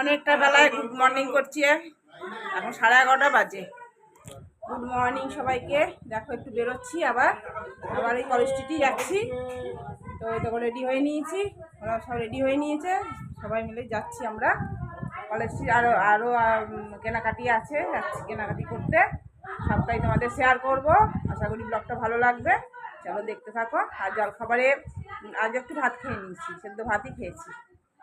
অনেকটা বেলায় good morning করছি এখন সাড়ে এগারোটা বাজে। গুড মর্নিং সবাইকে। দেখো, একটু বেরোচ্ছি আবার। আবার এই কলেজ স্ট্রিটই যাচ্ছি। তো তখন রেডি হয়ে নিয়েছি। ওরা সব রেডি হয়ে নিয়েছে। সবাই মিলে যাচ্ছি আমরা। কলেজ স্ট্রিট আরও আরও কেনাকাটি আছে। যাচ্ছি কেনাকাটি করতে। সবটাই তোমাদের শেয়ার করব। আশা করি ব্লগটা ভালো লাগবে। চলো দেখতে থাকো। আর জলখাবারে আজ একটু ভাত খেয়ে নিয়েছি। সেদ্ধ ভাতই খেয়েছি।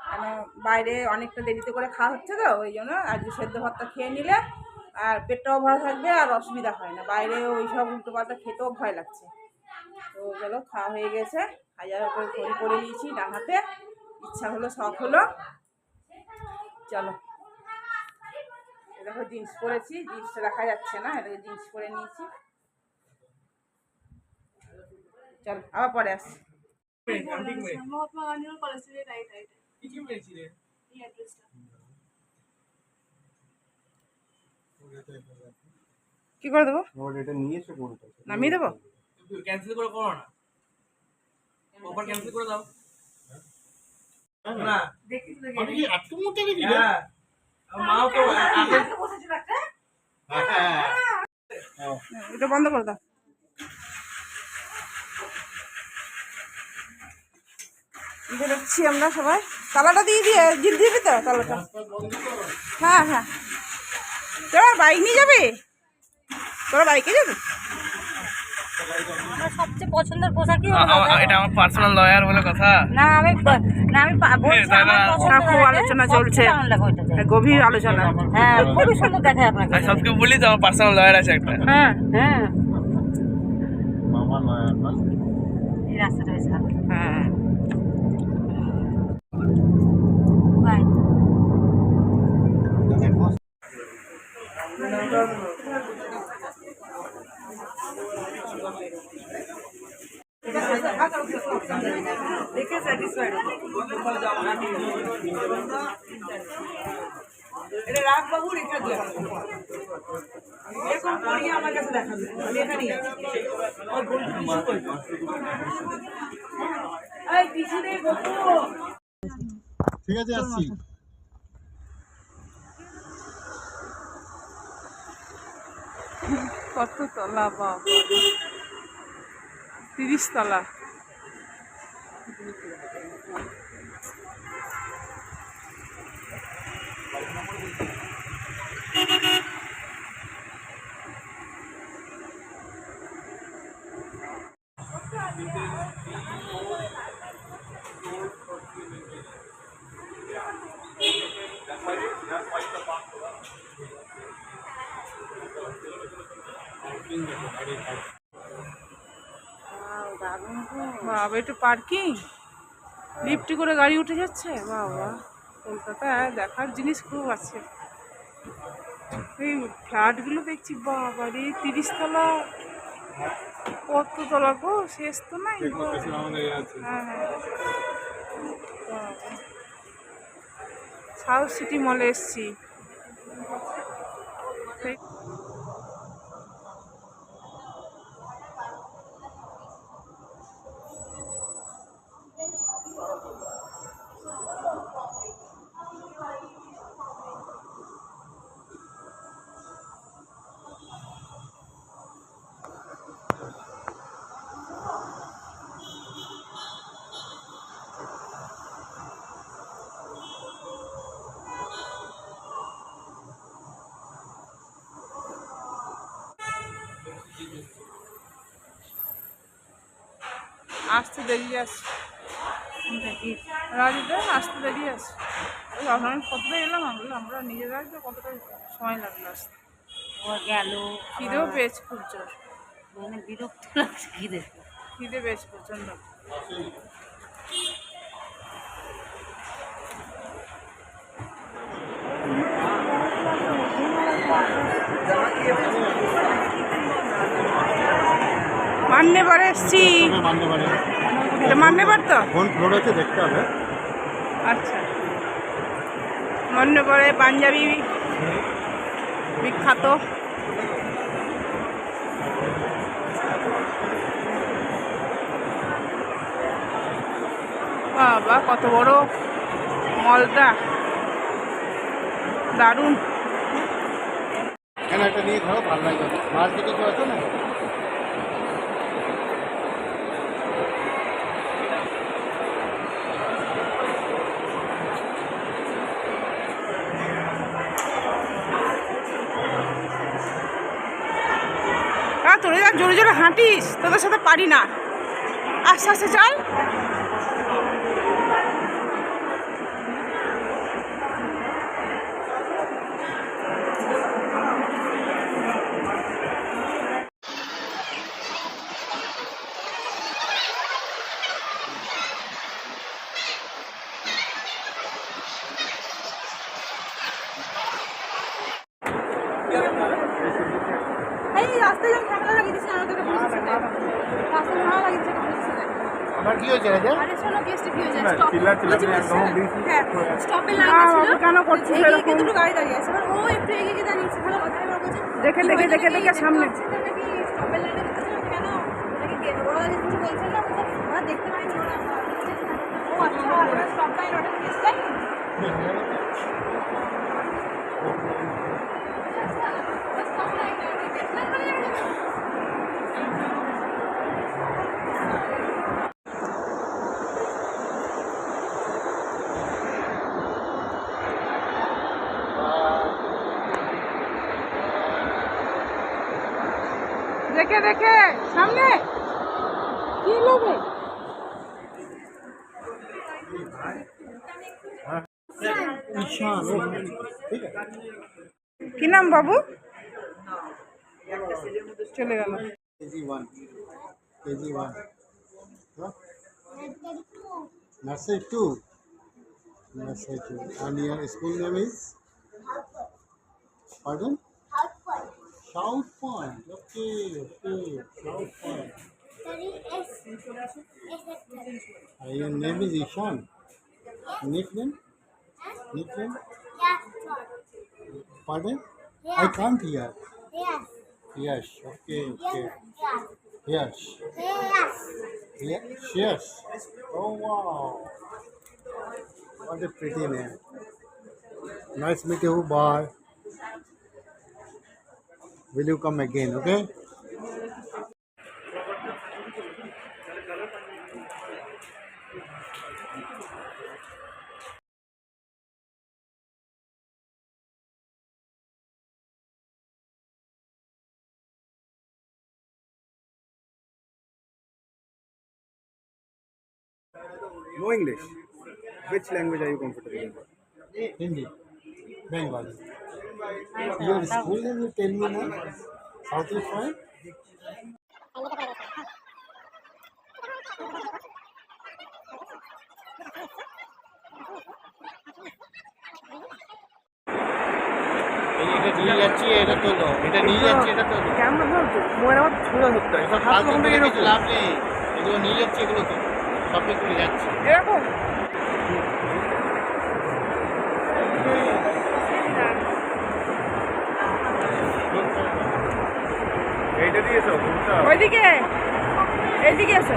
কেন বাইরে অনেকটা দেরিতে করে খাওয়া হচ্ছে তো, ওই জন্য আজকে সেদ্ধ ভাতটা খেয়ে নিলে আর পেটটাও ভরা থাকবে আর অসুবিধা হয় না। বাইরে ওই সব উল্টো পাল্টা খেতেও ভয় লাগছে। তো চলো, খাওয়া হয়ে গেছে। হাজার করে ঘড়ি করে নিয়েছি ডান হাতে। ইচ্ছা হলো, শখ হলো। চলো। দেখো, জিন্স পরেছি। জিন্সটা দেখা যাচ্ছে না এটা জিন্স পরে নিয়েছি। চলো, আবার পরে আসছি। মহাত্মা এই অ্যাড্রেসটা কি করে দেবো? ওর এটা নিয়েছে কোনটা? নামিয়ে দেবো? ক্যান্সেল করে করো না। অফার ক্যান্সেল করে দাও। না। আমি এত মোটা নাকি হ্যাঁ। মাও তো আগে হ্যাঁ। এটা বন্ধ করে দাও। বেরোচ্ছি আমরা সবাই। তালাটা দিয়ে দিয়ে জিপ দিবি তো তালাটা। হ্যাঁ হ্যাঁ। তোরা বাইক নিয়ে যাবি? তোরা বাইকে যাবি? আমার সবচেয়ে পছন্দের পোশাক? এটা আমার পার্সোনাল লয়ার বলে কথা। না আমি না আমি আমার খুব আলোচনা চলছে। কেমন গভীর আলোচনা। হ্যাঁ খুবই সুন্দর দেখায় আপনাকে। সবকে বলি তো আমার পার্সোনাল লয়ার আছে একটা। হ্যাঁ হ্যাঁ। মামা নয় না? এই রাস্তাটা বেশ ভালো। হ্যাঁ। দেখে স্যাটিসফাইড এটা রাগ আমার কাছে দেখাবে আমি এখানেই আছি ঠিক আছে আসছি। কত তলা বা তিরিশ তলা বাবা একটু পার্কিং লিফটে করে গাড়ি উঠে যাচ্ছে? বাবা কলকাতায় দেখার জিনিস খুব আছে। এই ফ্ল্যাটগুলো দেখছি বাবা রে তিরিশ তলা কত তলা গো? শেষ তো নাই হ্যাঁ হ্যাঁ। সাউথ সিটি মলে এসছি। আসতে দেরি আছে। রাজুদা আসতে দেরি আছে। ওই আমরা কতটা এলাম? আমরা আমরা নিজেরা তো কতটা সময় লাগল আসতে? ও গেল খিদেও পেয়েছে খুব জোর। মানে বিরক্ত লাগছে দেখে খিদে পেয়েছে প্রচণ্ড। মান্যবার এসছি। এটা মান্যবার তো? কোন ফ্লোর আছে দেখতে হবে। আচ্ছা। মান্যবরে পাঞ্জাবি বিখ্যাত। বাবা কত বড় মলটা। দারুণ। এখানে একটা নিয়ে ধরো ভালো লাগবে। মাছ দিকে কেউ আছে না আর তোরা যা জোরে জোরে হাঁটিস তোদের সাথে পারি না। আস্তে আস্তে চল। এই রাস্তায় যখন ঝামেলা লাগিয়ে দিচ্ছে আমাদের পুলিশের সাথে রাস্তায় ঝামেলা লাগিয়ে দিচ্ছে পুলিশের সাথে আবার কি হয়েছে রাজা? আরে শোনো কেসটা কি হয়েছে? স্টপ চিল্লা চিল্লা হ্যাঁ ছিল কেন করছিস এরকম? দুটো গাড়ি দাঁড়িয়ে আছে। এবার ও একটু এগিয়ে গিয়ে দাঁড়িয়েছে ভালো কথা এবার বলছে দেখে, দেখে, দেখে, নাকি? দেখে সামনে। দেখতে পাচ্ছি না নাকি স্টপের লাইনে দেখতেছি না? কেন? নাকি কে? ওরা কিছু বলছে না? ওরা দেখতে পাইনি ওরা ও আচ্ছা ওরা স্টপ লাইন ওটা স্টপ লাইন দেখে দেখে সামনে। কি আছে কি নাম বাবু? চলে গেল। KG one. KG one. Nursery two. Nursery two. and your school name is pardon? South Point okay okay. South Point Uh, your name is Ishan. Nickname? Nickname? Pardon? I can't hear. Yes. Okay okay. yes. Yes, yes. Oh wow. What a pretty name. Nice meet you. Bye. Will you come again, okay? No English. Which language are you comfortable in? Hindi. Bengali. Your school name you tell me now? South is fine? এটা নিয়ে যাচ্ছি এটা তোলো এটা নিয়ে যাচ্ছি এটা তোলো কেমন বলছো মোবাইল আমার সোজা ধরতে হয় এসব ফালতু করে কিছু লাভ নেই এগুলো নিয়ে যাচ্ছি এগুলো তো শপিং করে যাচ্ছি এরকম ওইদিকে। এদিকে এসো।